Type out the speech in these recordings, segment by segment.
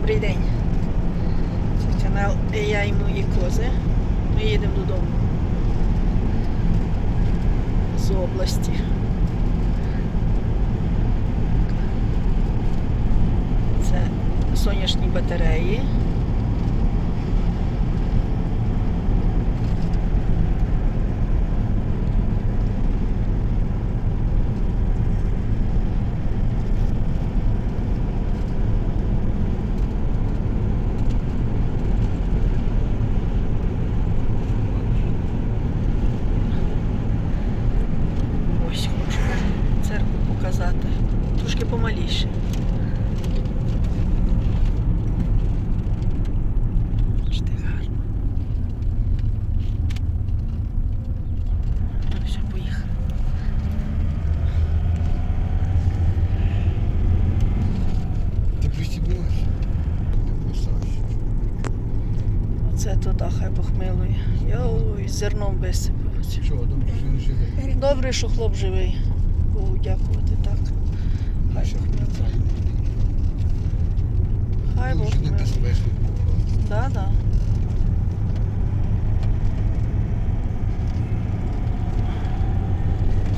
Добрий день. Це канал Я і мої кози. Ми їдемо додому. З області. Це сонячні батареї. Ось хочу церкву показати. Трошки помаліше. Бачите, гарно. Ну, все, поїхали. Ти пристібнулась? Не писався. Оце туди, хай Бог милує. Йой, зерном висипалося. Що, добре, що він живий? Добре, що хлоп живий. Богу дякувати так. Хай Бог милує. Хай Бог милує. Да, да.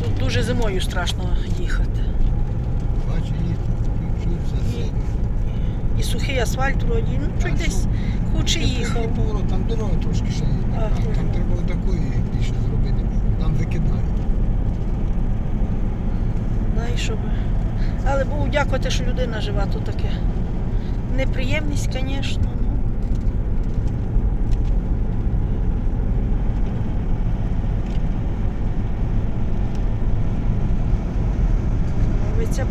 Тут дуже зимою страшно їхати. Бачу, їх чуть все Ні. І сухий асфальт вроді, ну чуть десь що? Там їхав. поворот, там дорога трошки ще є. А, Там, там ага. треба отакої більше зробити. Там викидають. Да, і щоб... Але Богу дякувати, що людина жива, то таке. Неприємність, звісно. Ну. Коровиця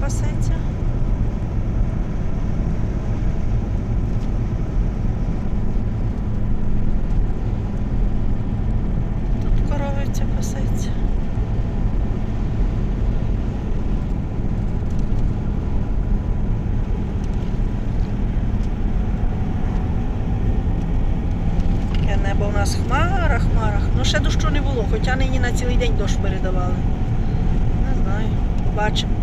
пасеться. Пасеться. Таке небо у нас хмара, хмара. Ну ще дощу не було, хоча нині на цілий день дощ передавали. Не знаю, побачимо.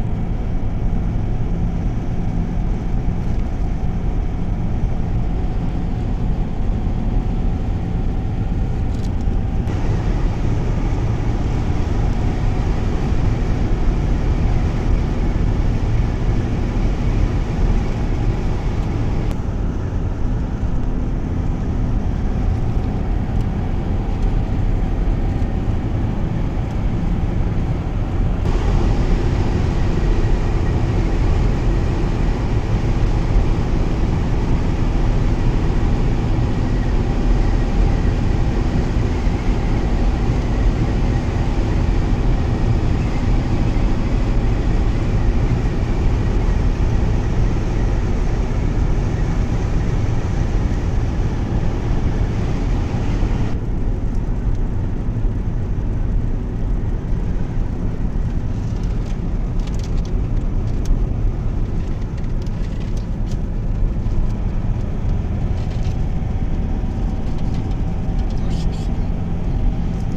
Ось щось.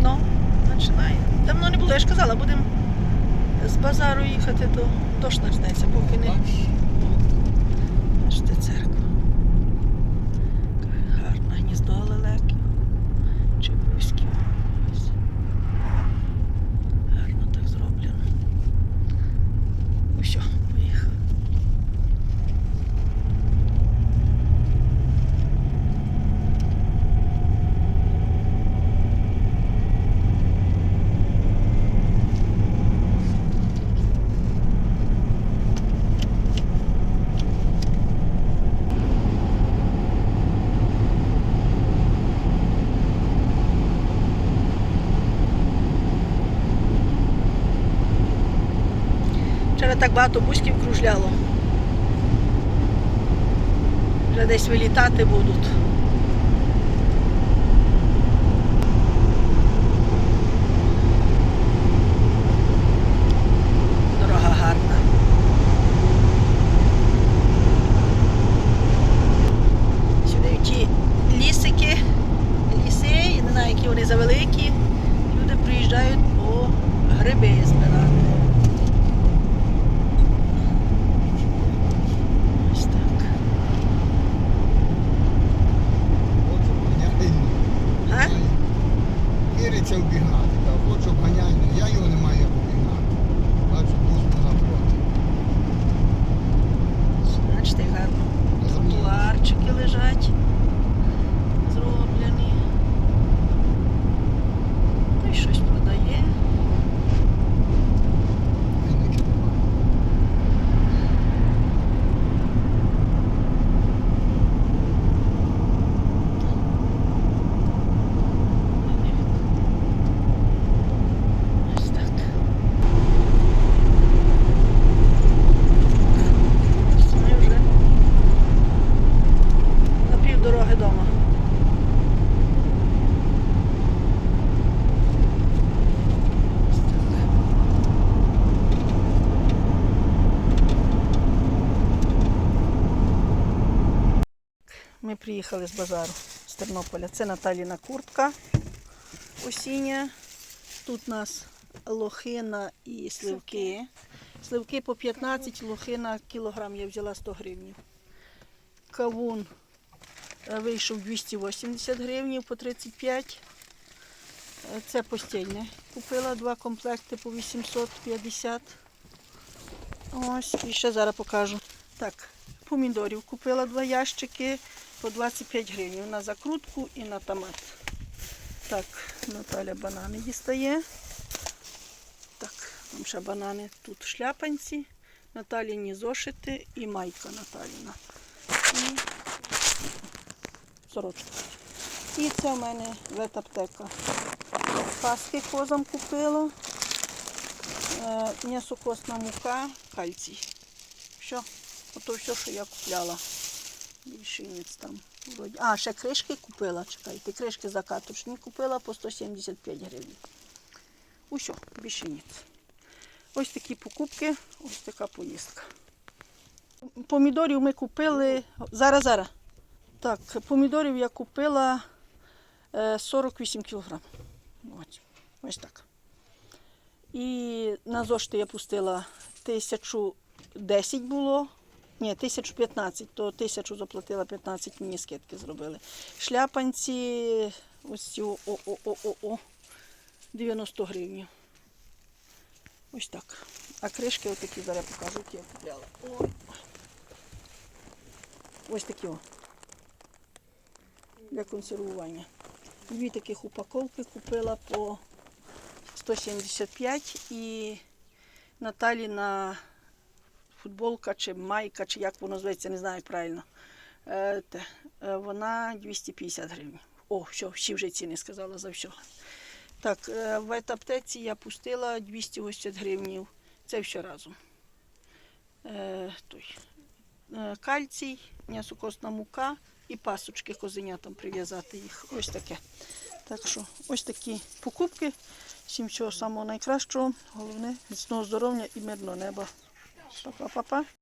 Ну, починає. Давно не було, я ж казала, будемо з базару їхати, то почнеться, поки не. Бачите, церква. Так багато бузьків кружляло. Вже десь вилітати будуть. Дорога гарна. Сюди ті лісики, ліси, я не знаю, які вони завеликі. Люди приїжджають по гриби збирати. Ось так. Помідорчики лежать. Зроблені. Та й щось продає. Вінники немає. Ось так. Ми вже на півдороги дома. Ось так. Ми приїхали з базару з Тернополя. Це Наталіна куртка осіння. Тут у нас лохина і сливки. Сливки по 15, лохина кілограм я взяла 100 гривень. Кавун е, вийшов 280 гривень по 35. Е, Це постільне. Купила два комплекти по 850. Ось, і ще зараз покажу. Так, помідорів купила два ящики по 25 гривень на закрутку і на томат. Так, Наталя банани дістає. Так, там ще банани. Тут шляпанці, Наталіні зошити і майка Наталіна. І сорочка. І це в мене ветаптека. Паски козам купила. Е, М'ясокосна мука, кальцій. Все, ото все, що я купляла. Більше там. вроді. А, ще кришки купила, чекайте, кришки закаточні купила по 175 гривень. Усьо, більше ніц. Ось такі покупки, ось така поїздка. Помідорів ми купили. Зараз, зараз. Так, помідорів я купила е, 48 кг. Ось, ось так. І на зошити я пустила 1010 було. Ні, 1015, то 1000 заплатила, 15 мені скидки зробили. Шляпанці, ось ці о, о, о, о, о, 90 гривень. Ось так. А кришки отакі зараз покажу, які я купляла. Ось такі о. Для консервування. Дві таких упаковки купила по 175 і Наталі на футболка чи майка, чи як воно зветься, не знаю правильно. Е, е, вона 250 гривень. О, все, всі вже ціни сказала за все. Так, е, в етаптеці я пустила 280 гривень. Це все разом. Той, кальцій, м'ясокосна мука і пасочки козенятам прив'язати їх. Ось таке. Так що ось такі покупки. Всім всього самого найкращого. Головне, міцного здоров'я і мирного неба. Па-па-па-па.